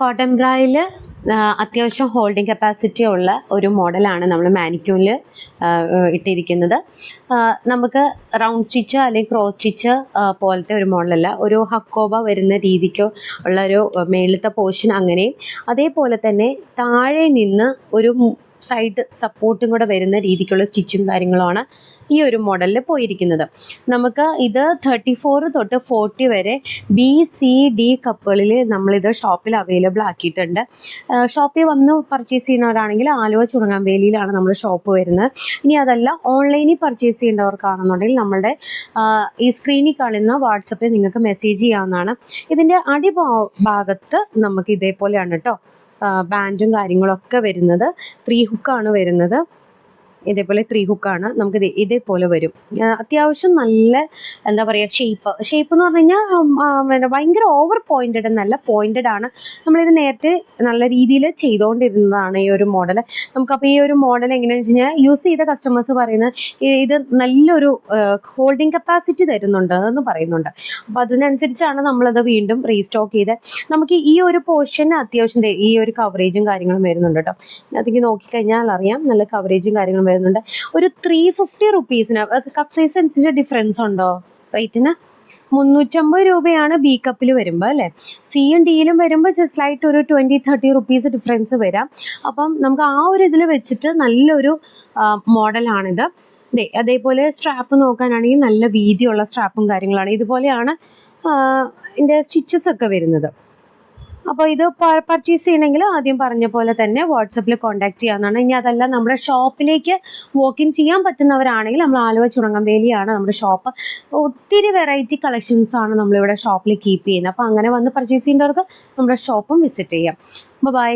Cotton ബ്രായിൽ അത്യാവശ്യം holding capacity ഉള്ള ഒരു മോഡലാണ് നമ്മൾ മാനിക്യൂണിൽ ഇട്ടിരിക്കുന്നത്. നമുക്ക് റൗണ്ട് സ്റ്റിച്ച് അല്ലെങ്കിൽ ക്രോസ് സ്റ്റിച്ച് പോലത്തെ ഒരു മോഡലല്ല. ഒരു ഹക്കോബ വരുന്ന രീതിക്കോ ഉള്ള ഒരു മേളത്തെ പോർഷൻ അങ്ങനെയും. അതേപോലെ തന്നെ താഴെ നിന്ന് ഒരു സൈഡ് സപ്പോർട്ടും കൂടെ വരുന്ന രീതിക്കുള്ള സ്റ്റിച്ചും കാര്യങ്ങളുമാണ് ഈ ഒരു മോഡലിൽ പോയിരിക്കുന്നത്. നമുക്ക് ഇത് തേർട്ടി ഫോർ തൊട്ട് ഫോർട്ടി വരെ ബി സി ഡി കപ്പുകളിൽ നമ്മളിത് ഷോപ്പിൽ അവൈലബിൾ ആക്കിയിട്ടുണ്ട്. ഷോപ്പിൽ വന്ന് പർച്ചേസ് ചെയ്യുന്നവരാണെങ്കിൽ ആലുവ ചുണങ്ങാമ്പേലിയിലാണ് നമ്മൾ ഷോപ്പ് വരുന്നത്. ഇനി അതല്ല ഓൺലൈനിൽ പർച്ചേസ് ചെയ്യേണ്ടവർക്കാണെന്നുണ്ടെങ്കിൽ നമ്മളുടെ ആ, ഈ സ്ക്രീനിൽ കാണുന്ന വാട്സപ്പിൽ നിങ്ങൾക്ക് മെസ്സേജ് ചെയ്യാവുന്നതാണ്. ഇതിന്റെ അടിഭാ ഭാഗത്ത് നമുക്ക് ഇതേപോലെയാണ് കേട്ടോ ബാൻഡും കാര്യങ്ങളൊക്കെ വരുന്നത്. ത്രീ ഹുക്കാണ് വരുന്നത്. ഇതേപോലെ ത്രീ ഹുക്കാണ് നമുക്ക് ഇത് ഇതേപോലെ വരും. അത്യാവശ്യം നല്ല എന്താ പറയുക ഷേപ്പ് ഷേപ്പ് എന്ന് പറഞ്ഞു കഴിഞ്ഞാൽ ഭയങ്കര ഓവർ പോയിന്റഡ് നല്ല പോയിന്റഡ് ആണ്. നമ്മളിത് നേരത്തെ നല്ല രീതിയിൽ ചെയ്തുകൊണ്ടിരുന്നതാണ് ഈ ഒരു മോഡൽ നമുക്കപ്പോൾ ഈ ഒരു മോഡൽ എങ്ങനെയാണെന്ന് വെച്ച് കഴിഞ്ഞാൽ യൂസ് ചെയ്ത കസ്റ്റമേഴ്സ് പറയുന്നത് ഇത് നല്ലൊരു ഹോൾഡിംഗ് കപ്പാസിറ്റി തരുന്നുണ്ട് എന്ന് പറയുന്നുണ്ട്. അപ്പോൾ അതിനനുസരിച്ചാണ് നമ്മളത് വീണ്ടും റീസ്റ്റോക്ക് ചെയ്ത് നമുക്ക് ഈ ഒരു പോർഷൻ അത്യാവശ്യം ഈ ഒരു കവറേജും കാര്യങ്ങളും വരുന്നുണ്ട് കേട്ടോ. അതെങ്കിൽ നോക്കിക്കഴിഞ്ഞാൽ അറിയാം നല്ല കവറേജും കാര്യങ്ങളും വരുന്നുണ്ട്. ഒരു ത്രീ ഫിഫ്റ്റി റുപ്പീസിന് കപ്പ് സൈസ് അനുസരിച്ച് ഡിഫറൻസ് ഉണ്ടോ? റേറ്റിന് മുന്നൂറ്റമ്പത് രൂപയാണ് ബി കപ്പിൽ വരുമ്പോൾ അല്ലേ? സിയും ഡിയിലും വരുമ്പോൾ ജസ്റ്റ് ലൈറ്റ് ഒരു ട്വന്റി തേർട്ടി റുപ്പീസ് ഡിഫറൻസ് വരാം. അപ്പം നമുക്ക് ആ ഒരു ഇതിൽ വെച്ചിട്ട് നല്ലൊരു മോഡലാണിത്. ദേ അതേപോലെ സ്ട്രാപ്പ് നോക്കാനാണെങ്കിൽ നല്ല വീതിയുള്ള സ്ട്രാപ്പും കാര്യങ്ങളാണ്. ഇതുപോലെയാണ് ഇതിന്റെ സ്റ്റിച്ചസ് ഒക്കെ വരുന്നത്. അപ്പോൾ ഇത് പർച്ചേസ് ചെയ്യണമെങ്കിൽ ആദ്യം പറഞ്ഞ പോലെ തന്നെ വാട്സപ്പിൽ കോൺടാക്ട് ചെയ്യാവുന്നതാണ്. ഇനി അതല്ല നമ്മുടെ ഷോപ്പിലേക്ക് വോക്ക് ഇൻ ചെയ്യാൻ പറ്റുന്നവരാണെങ്കിൽ നമ്മൾ ആലുവ ചുണങ്ങംവേലിയാണ് നമ്മുടെ ഷോപ്പ് ഒത്തിരി വെറൈറ്റി കളക്ഷൻസ് ആണ് നമ്മളിവിടെ ഷോപ്പിൽ കീപ്പ് ചെയ്യുന്നത്. അപ്പോൾ അങ്ങനെ വന്ന് പർച്ചേസ് ചെയ്യേണ്ടവർക്ക് നമ്മുടെ ഷോപ്പും വിസിറ്റ് ചെയ്യാം. ബൈ